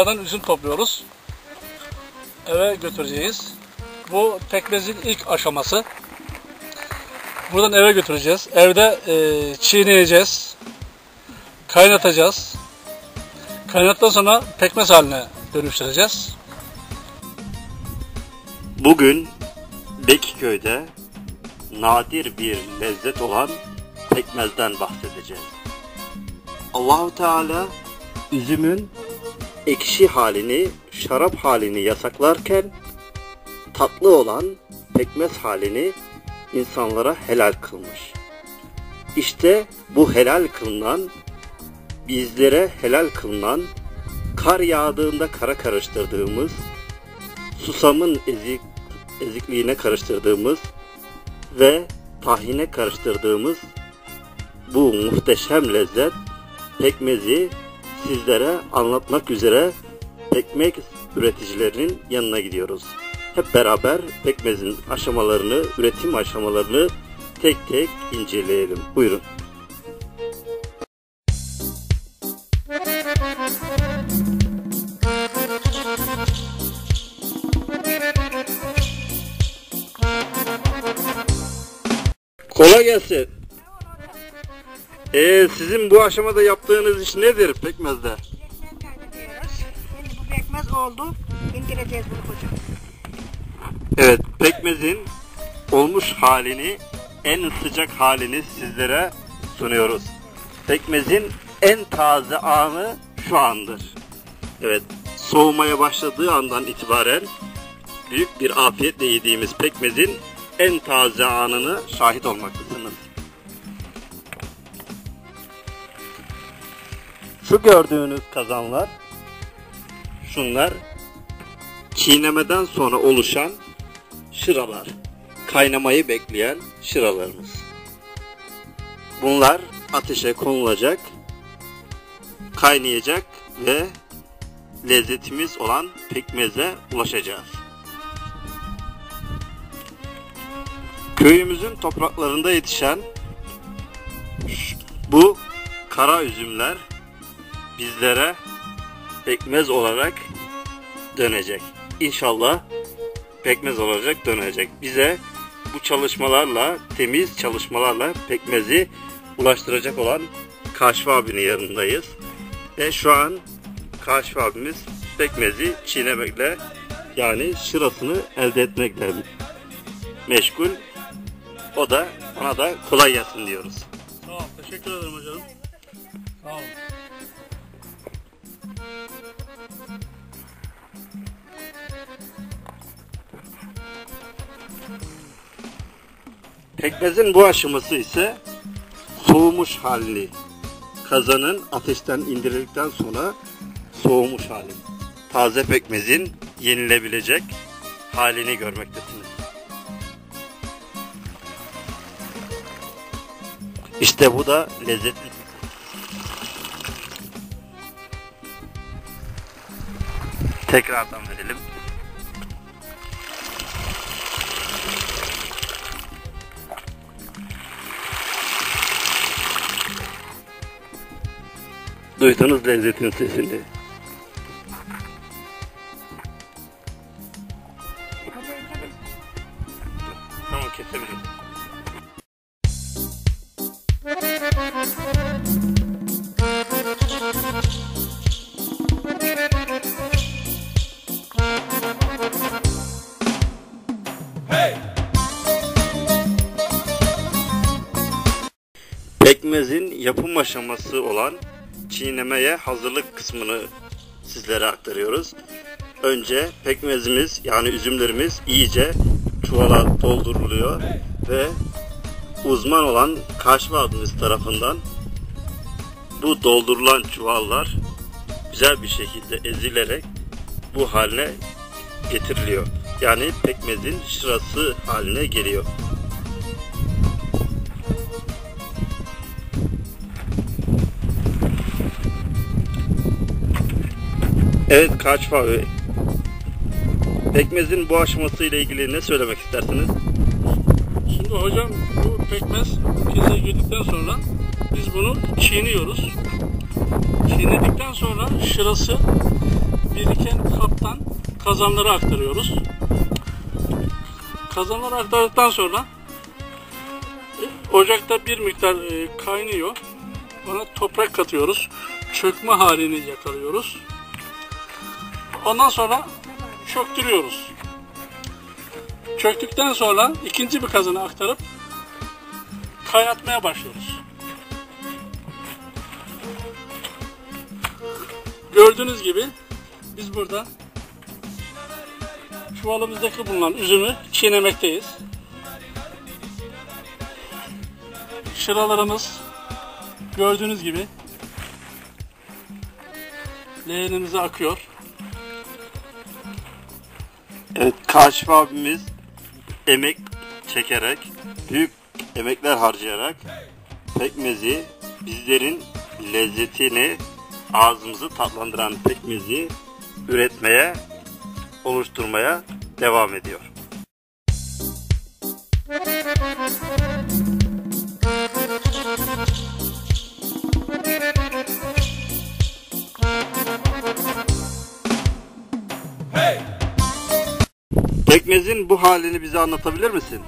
Bağdan üzüm topluyoruz. Eve götüreceğiz. Bu pekmezin ilk aşaması. Buradan eve götüreceğiz. Evde e, çiğneyeceğiz. Kaynatacağız. Kaynattıktan sonra pekmez haline dönüştüreceğiz. Bugün Bekiköy'de nadir bir lezzet olan pekmezden bahsedeceğiz. Allahu Teala üzümün ekşi halini, şarap halini yasaklarken tatlı olan pekmez halini insanlara helal kılmış. İşte bu helal kılınan, bizlere helal kılınan, kar yağdığında kara karıştırdığımız, susamın ezik, ezikliğine karıştırdığımız ve tahine karıştırdığımız bu muhteşem lezzet pekmezi sizlere anlatmak üzere pekmez üreticilerinin yanına gidiyoruz. Hep beraber pekmezin aşamalarını, üretim aşamalarını tek tek inceleyelim. Buyurun. Kolay gelsin. Ee, sizin bu aşamada yaptığınız iş nedir pekmezde? Pekmez. Şimdi bu pekmez oldu. İndireceğiz bunu hocam. Evet, pekmezin olmuş halini, en sıcak halini sizlere sunuyoruz. Pekmezin en taze anı şu andır. Evet, soğumaya başladığı andan itibaren büyük bir afiyetle yediğimiz pekmezin en taze anını şahit olmaktasınız. Şu gördüğünüz kazanlar, şunlar çiğnemeden sonra oluşan şıralar. Kaynamayı bekleyen şıralarımız. Bunlar ateşe konulacak, kaynayacak ve lezzetimiz olan pekmeze ulaşacağız. Köyümüzün topraklarında yetişen bu kara üzümler bizlere pekmez olarak dönecek. İnşallah pekmez olacak dönecek. Bize bu çalışmalarla, temiz çalışmalarla pekmezi ulaştıracak olan Kaşif abinin yanındayız. Ve şu an Kaşif abimiz pekmezi çiğnemekle yani şırasını elde etmekle meşgul. O da ona da kolay gelsin diyoruz. Ol. Teşekkür ederim hocam. Sağ ol. Pekmezin bu aşaması ise soğumuş hali. Kazanın ateşten indirildikten sonra soğumuş hali. Taze pekmezin yenilebilecek halini görmektesiniz. İşte bu da lezzetli. Tekrardan verelim. Duysanız lezzetin sesini. Pekmezin yapım aşaması olan çiğnemeye hazırlık kısmını sizlere aktarıyoruz. Önce pekmezimiz yani üzümlerimiz iyice çuvala dolduruluyor ve uzman olan Kaşfa abimiz tarafından bu doldurulan çuvallar güzel bir şekilde ezilerek bu haline getiriliyor. Yani pekmezin şırası haline geliyor. Evet Kaşfa abi. Pekmezin bu aşaması ile ilgili ne söylemek istersiniz? Şimdi hocam bu pekmez kese girdikten sonra biz bunu çiğniyoruz. Çiğnedikten sonra şırası biriken kaptan kazanlara aktarıyoruz. Kazanlara aktardıktan sonra e, ocakta bir miktar e, kaynıyor. Ona toprak katıyoruz. Çökme halini yakalıyoruz. Ondan sonra çöktürüyoruz. Çöktükten sonra ikinci bir kazana aktarıp kaynatmaya başlıyoruz. Gördüğünüz gibi biz burada çuvalımızdaki bulunan üzümü çiğnemekteyiz. Şıralarımız gördüğünüz gibi leğenimize akıyor. Evet, Kaşif abimiz emek çekerek, büyük emekler harcayarak pekmezi, bizlerin lezzetini, ağzımızı tatlandıran pekmezi üretmeye, oluşturmaya devam ediyor. Pekmezin bu halini bize anlatabilir misin?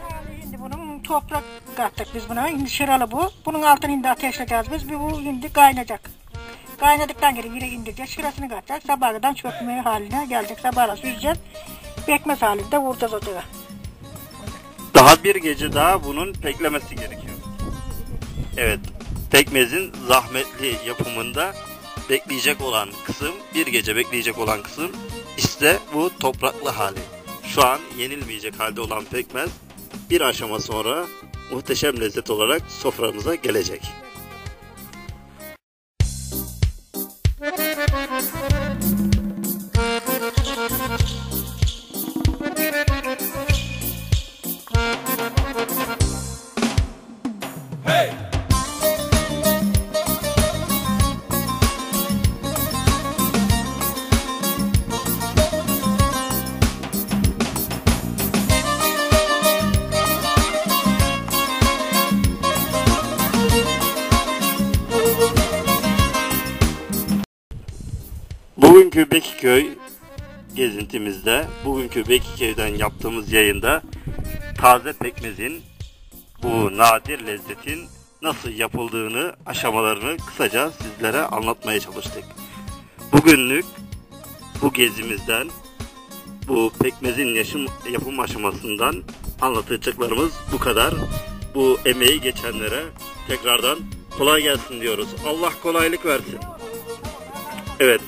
Şimdi bunun toprak kattık biz buna. Şıralı bu. Bunun altını şimdi ateşleyeceğiz biz. Bu şimdi kaynayacak. Kaynadıktan geri yine indireceğiz. Şırasını katacağız. Sabahdan çökme haline gelecek. Sabahla süzeceğiz. Pekmez halinde vuracağız ocağa. Daha bir gece daha bunun beklemesi gerekiyor. Evet, pekmezin zahmetli yapımında bekleyecek olan kısım, bir gece bekleyecek olan kısım işte bu topraklı hali. Şu an yenilmeyecek halde olan pekmez bir aşama sonra muhteşem lezzet olarak soframıza gelecek. Bugünkü Bekiköy gezintimizde, bugünkü Bekiköy'den yaptığımız yayında taze pekmezin bu nadir lezzetin nasıl yapıldığını, aşamalarını kısaca sizlere anlatmaya çalıştık. Bugünlük bu gezimizden, bu pekmezin yaşım, yapım aşamasından anlatacaklarımız bu kadar. Bu emeği geçenlere tekrardan kolay gelsin diyoruz. Allah kolaylık versin. Evet,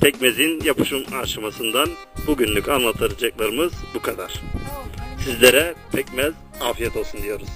pekmezin yapışım aşamasından bugünlük anlatacaklarımız bu kadar. Sizlere pekmez afiyet olsun diyoruz.